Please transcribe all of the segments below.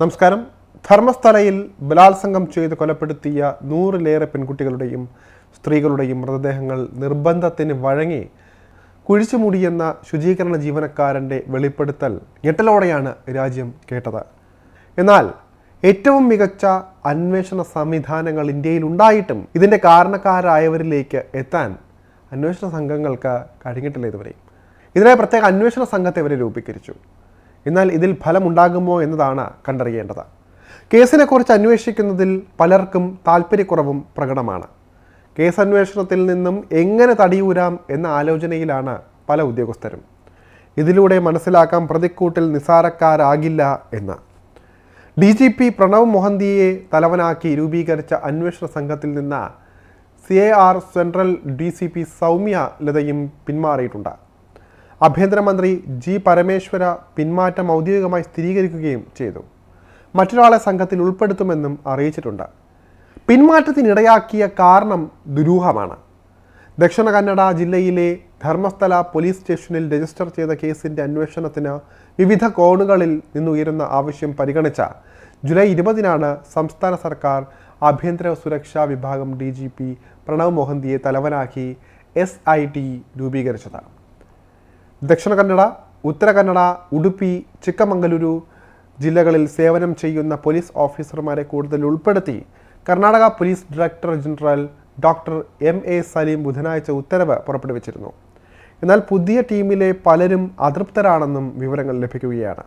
നമസ്കാരം. ധർമ്മസ്ഥലയിൽ ബലാത്സംഗം ചെയ്ത് കൊലപ്പെടുത്തിയ നൂറിലേറെ പെൺകുട്ടികളുടെയും സ്ത്രീകളുടെയും മൃതദേഹങ്ങൾ നിർബന്ധത്തിന് വഴങ്ങി കുഴിച്ചുമൂടിയെന്ന ശുചീകരണ ജീവനക്കാരന്റെ വെളിപ്പെടുത്തൽ ഞെട്ടലോടെയാണ് രാജ്യം കേട്ടത്. എന്നാൽ ഏറ്റവും മികച്ച അന്വേഷണ സംവിധാനങ്ങൾ ഇന്ത്യയിൽ ഉണ്ടായിട്ടും ഇതിന്റെ കാരണക്കാരായവരിലേക്ക് എത്താൻ അന്വേഷണ സംഘങ്ങൾക്ക് കഴിഞ്ഞിട്ടില്ല ഇതുവരെ. ഇതിനായി പ്രത്യേക അന്വേഷണ സംഘത്തെ ഇവരെ രൂപീകരിച്ചു. എന്നാൽ ഇതിൽ ഫലമുണ്ടാകുമോ എന്നതാണ് കണ്ടറിയേണ്ടത്. കേസിനെക്കുറിച്ച് അന്വേഷിക്കുന്നതിൽ പലർക്കും താല്പര്യക്കുറവും പ്രകടമാണ്. കേസ് അന്വേഷണത്തിൽ നിന്നും എങ്ങനെ തടിയൂരാം എന്ന ആലോചനയിലാണ് പല ഉദ്യോഗസ്ഥരും. ഇതിലൂടെ മനസ്സിലാക്കാം പ്രതിക്കൂട്ടിൽ നിസാരക്കാരാകില്ല എന്ന്. ഡി ജി പി പ്രണവ് മൊഹന്തിയെ തലവനാക്കി രൂപീകരിച്ച അന്വേഷണ സംഘത്തിൽ നിന്ന് C A R central D C P Soumya ലതയും പിന്മാറിയിട്ടുണ്ട്. ആഭ്യന്തരമന്ത്രി ജി പരമേശ്വര പിന്മാറ്റം ഔദ്യോഗികമായി സ്ഥിരീകരിക്കുകയും ചെയ്തു. മറ്റൊരാളെ സംഘത്തിൽ ഉൾപ്പെടുത്തുമെന്നും അറിയിച്ചിട്ടുണ്ട്. പിന്മാറ്റത്തിനിടയാക്കിയ കാരണം ദുരൂഹമാണ്. ദക്ഷിണ കന്നഡ ജില്ലയിലെ ധർമ്മസ്ഥല പോലീസ് സ്റ്റേഷനിൽ രജിസ്റ്റർ ചെയ്ത കേസിന്റെ അന്വേഷണത്തിന് വിവിധ കോണുകളിൽ നിന്നുയരുന്ന ആവശ്യം പരിഗണിച്ച ജൂലൈ ഇരുപതിനാണ് സംസ്ഥാന സർക്കാർ ആഭ്യന്തര സുരക്ഷാ വിഭാഗം ഡി ജി പി പ്രണവ് മോഹന്തിയെ തലവനാക്കി എസ് ഐ ടി രൂപീകരിച്ചത്. ദക്ഷിണ കന്നഡ ഉത്തര കന്നഡ ഉടുപ്പി ചിക്കമംഗലൂരു ജില്ലകളിൽ സേവനം ചെയ്യുന്ന പോലീസ് ഓഫീസർമാരെ കൂടുതൽ ഉൾപ്പെടുത്തി. Karnataka police director general doctor M A Saleem ബുധനാഴ്ച ഉത്തരവ് പുറപ്പെടുവിച്ചിരുന്നു. എന്നാൽ പുതിയ ടീമിലെ പലരും അതൃപ്തരാണെന്നും വിവരങ്ങൾ ലഭിക്കുകയാണ്.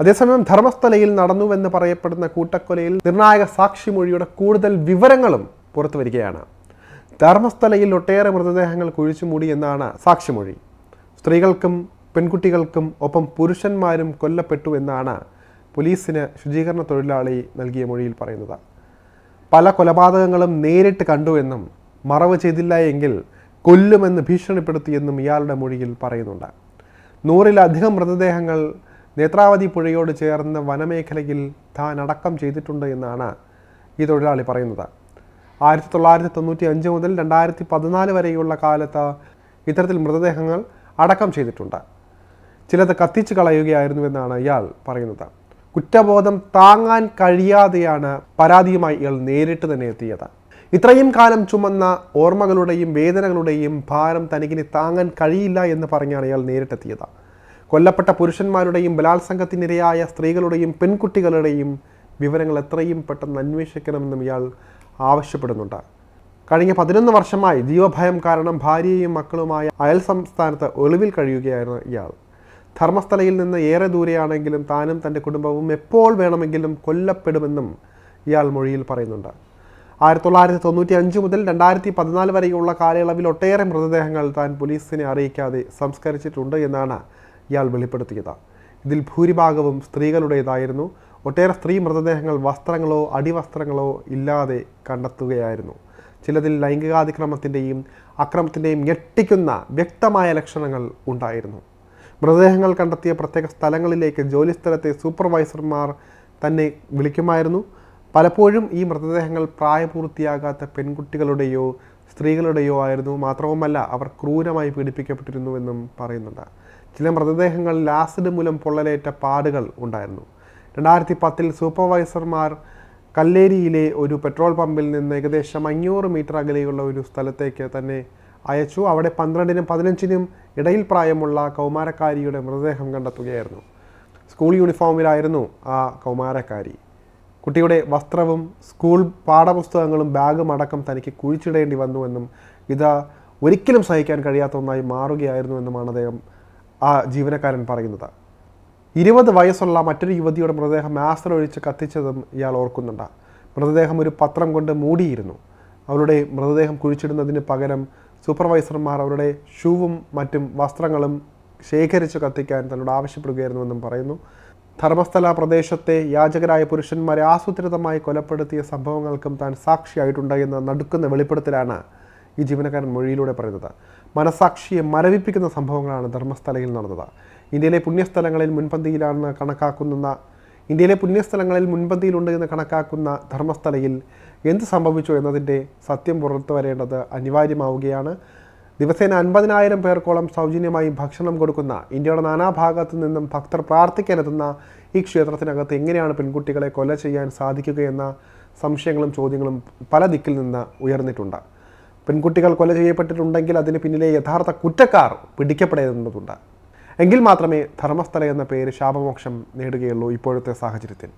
അതേസമയം ധർമ്മസ്ഥലയിൽ നടന്നുവെന്ന് പറയപ്പെടുന്ന കൂട്ടക്കൊലയിൽ നിർണായക സാക്ഷി മൊഴിയുടെ കൂടുതൽ വിവരങ്ങളും പുറത്തു വരികയാണ് ധർമ്മസ്ഥലയിൽ ഒട്ടേറെ മൃതദേഹങ്ങൾ കുഴിച്ചുമൂടി എന്നാണ് സാക്ഷിമൊഴി. സ്ത്രീകൾക്കും പെൺകുട്ടികൾക്കും ഒപ്പം പുരുഷന്മാരും കൊല്ലപ്പെട്ടു എന്നാണ് പോലീസിന് ശുചീകരണ തൊഴിലാളി നൽകിയ മൊഴിയിൽ പറയുന്നത്. പല കൊലപാതകങ്ങളും നേരിട്ട് കണ്ടുവെന്നും മറവ് ചെയ്തില്ല എങ്കിൽ കൊല്ലുമെന്ന് ഭീഷണിപ്പെടുത്തിയെന്നും ഇയാളുടെ മൊഴിയിൽ പറയുന്നുണ്ട്. നൂറിലധികം മൃതദേഹങ്ങൾ നേത്രാവതി പുഴയോട് ചേർന്ന വനമേഖലയിൽ താൻ അടക്കം ചെയ്തിട്ടുണ്ട് എന്നാണ് ഈ തൊഴിലാളി പറയുന്നത്. ആയിരത്തി തൊള്ളായിരത്തി തൊണ്ണൂറ്റി അഞ്ച് മുതൽ രണ്ടായിരത്തി പതിനാല് വരെയുള്ള കാലത്ത് ഇത്തരത്തിൽ മൃതദേഹങ്ങൾ അടക്കം ചെയ്തിട്ടുണ്ട്. ചിലത് കത്തിച്ചു കളയുകയായിരുന്നുവെന്നാണ് ഇയാൾ പറയുന്നത്. കുറ്റബോധം താങ്ങാൻ കഴിയാതെയാണ് പരാതിയുമായി ഇയാൾ നേരിട്ട് തന്നെ എത്തിയത്. ഇത്രയും കാലം ചുമന്ന ഓർമ്മകളുടെയും വേദനകളുടെയും ഭാരം തനിക്കിനി താങ്ങാൻ കഴിയില്ല എന്ന് പറഞ്ഞാണ് ഇയാൾ നേരിട്ടെത്തിയത്. കൊല്ലപ്പെട്ട പുരുഷന്മാരുടെയും ബലാത്സംഗത്തിനിരയായ സ്ത്രീകളുടെയും പെൺകുട്ടികളുടെയും വിവരങ്ങൾ എത്രയും പെട്ടെന്ന് അന്വേഷിക്കണമെന്നും ഇയാൾ ആവശ്യപ്പെടുന്നുണ്ട്. കഴിഞ്ഞ പതിനൊന്ന് വർഷമായി ജീവഭയം കാരണം ഭാര്യയും മക്കളുമായ അയൽ സംസ്ഥാനത്ത് ഒളിവിൽ കഴിയുകയായിരുന്നു ഇയാൾ. ധർമ്മസ്ഥലയിൽ നിന്ന് ഏറെ ദൂരെയാണെങ്കിലും താനും തന്റെ കുടുംബവും എപ്പോൾ വേണമെങ്കിലും കൊല്ലപ്പെടുമെന്നും ഇയാൾ മൊഴിയിൽ പറയുന്നുണ്ട്. ആയിരത്തി തൊള്ളായിരത്തി തൊണ്ണൂറ്റി അഞ്ച് മുതൽ രണ്ടായിരത്തി പതിനാല് വരെയുള്ള കാലയളവിൽ ഒട്ടേറെ മൃതദേഹങ്ങൾ താൻ പോലീസിനെ അറിയിക്കാതെ സംസ്കരിച്ചിട്ടുണ്ട് എന്നാണ് ഇയാൾ വെളിപ്പെടുത്തിയത്. ഇതിൽ ഭൂരിഭാഗവും സ്ത്രീകളുടേതായിരുന്നു. ഒട്ടേറെ സ്ത്രീ മൃതദേഹങ്ങൾ വസ്ത്രങ്ങളോ അടിവസ്ത്രങ്ങളോ ഇല്ലാതെ കണ്ടെത്തുകയായിരുന്നു. ചിലതിൽ ലൈംഗികാതിക്രമത്തിന്റെയും അക്രമത്തിന്റെയും ഞെട്ടിക്കുന്ന വ്യക്തമായ ലക്ഷണങ്ങൾ ഉണ്ടായിരുന്നു. മൃതദേഹങ്ങൾ കണ്ടെത്തിയ പ്രത്യേക സ്ഥലങ്ങളിലേക്ക് ജോലിസ്ഥലത്തെ സൂപ്പർവൈസർമാർ തന്നെ വിളിക്കുമായിരുന്നു. പലപ്പോഴും ഈ മൃതദേഹങ്ങൾ പ്രായപൂർത്തിയാകാത്ത പെൺകുട്ടികളുടെയോ സ്ത്രീകളുടെയോ ആയിരുന്നു. മാത്രവുമല്ല അവർ ക്രൂരമായി പീഡിപ്പിക്കപ്പെട്ടിരുന്നുവെന്നും പറയുന്നുണ്ട്. ചില മൃതദേഹങ്ങളിൽ ആസിഡ് മൂലം പൊള്ളലേറ്റ പാടുകൾ ഉണ്ടായിരുന്നു. രണ്ടായിരത്തി പത്തിൽ സൂപ്പർവൈസർമാർ കല്ലേരിയിലെ ഒരു പെട്രോൾ പമ്പിൽ നിന്ന് ഏകദേശം അഞ്ഞൂറ് മീറ്റർ അകലെയുള്ള ഒരു സ്ഥലത്തേക്ക് തന്നെ അയച്ചു. അവിടെ പന്ത്രണ്ടിനും പതിനഞ്ചിനും ഇടയിൽ പ്രായമുള്ള കൗമാരക്കാരിയുടെ മൃതദേഹം കണ്ടെത്തുകയായിരുന്നു. സ്കൂൾ യൂണിഫോമിലായിരുന്നു ആ കൗമാരക്കാരി. കുട്ടിയുടെ വസ്ത്രവും സ്കൂൾ പാഠപുസ്തകങ്ങളും ബാഗും അടക്കം തനിക്ക് കുഴിച്ചിടേണ്ടി വന്നുവെന്നും ഇത് ഒരിക്കലും സഹിക്കാൻ കഴിയാത്ത ഒന്നായി മാറുകയായിരുന്നുവെന്നുമാണ് അദ്ദേഹം ആ ജീവനക്കാരൻ പറയുന്നത്. ഇരുപത് വയസ്സുള്ള മറ്റൊരു യുവതിയുടെ മൃതദേഹം ആസിഡ് ഒഴിച്ച് കത്തിച്ചതും ഇയാൾ ഓർക്കുന്നുണ്ട്. മൃതദേഹം ഒരു പത്രം കൊണ്ട് മൂടിയിരുന്നു. അവരുടെ മൃതദേഹം കുഴിച്ചിടുന്നതിന് പകരം സൂപ്പർവൈസർമാർ അവരുടെ ഷൂവും മറ്റും വസ്ത്രങ്ങളും ശേഖരിച്ച് കത്തിക്കാൻ തന്നോട് ആവശ്യപ്പെടുകയായിരുന്നുവെന്നും പറയുന്നു. ധർമ്മസ്ഥല പ്രദേശത്തെ യാചകരായ പുരുഷന്മാരെ ആസൂത്രിതമായി കൊലപ്പെടുത്തിയ സംഭവങ്ങൾക്കും താൻ സാക്ഷിയായിട്ടുണ്ട് എന്ന നടുക്കുന്ന വെളിപ്പെടുത്തലാണ് ഈ ജീവനക്കാരൻ മൊഴിയിലൂടെ പറയുന്നത്. മനസാക്ഷിയെ മരവിപ്പിക്കുന്ന സംഭവങ്ങളാണ് ധർമ്മസ്ഥലയിൽ നടന്നത്. ഇന്ത്യയിലെ പുണ്യസ്ഥലങ്ങളിൽ മുൻപന്തിയിലാണെന്ന് കണക്കാക്കുന്ന ഇന്ത്യയിലെ പുണ്യസ്ഥലങ്ങളിൽ മുൻപന്തിയിലുണ്ട് എന്ന് കണക്കാക്കുന്ന ധർമ്മസ്ഥലയിൽ എന്ത് സംഭവിച്ചു എന്നതിന്റെ സത്യം പുറത്തു വരേണ്ടത് അനിവാര്യമാവുകയാണ്. ദിവസേന അൻപതിനായിരം പേർക്കോളം സൗജന്യമായി ഭക്ഷണം കൊടുക്കുന്ന ഇന്ത്യയുടെ നാനാഭാഗത്തു നിന്നും ഭക്തർ പ്രാർത്ഥിക്കാനെത്തുന്ന ഈ ക്ഷേത്രത്തിനകത്ത് എങ്ങനെയാണ് പെൺകുട്ടികളെ കൊല ചെയ്യാൻ സാധിക്കുകയെന്ന സംശയങ്ങളും ചോദ്യങ്ങളും പല ദിക്കിൽ നിന്ന് ഉയർന്നിട്ടുണ്ട്. പെൺകുട്ടികൾ കൊല ചെയ്യപ്പെട്ടിട്ടുണ്ടെങ്കിൽ അതിന് പിന്നിലെ യഥാർത്ഥ കുറ്റക്കാർ പിടിക്കപ്പെടേണ്ടതുണ്ട്. എങ്കിൽ മാത്രമേ ധർമ്മസ്ഥല എന്ന പേര് ശാപമോക്ഷം നേടുകയുള്ളൂ ഇപ്പോഴത്തെ സാഹചര്യത്തിൽ.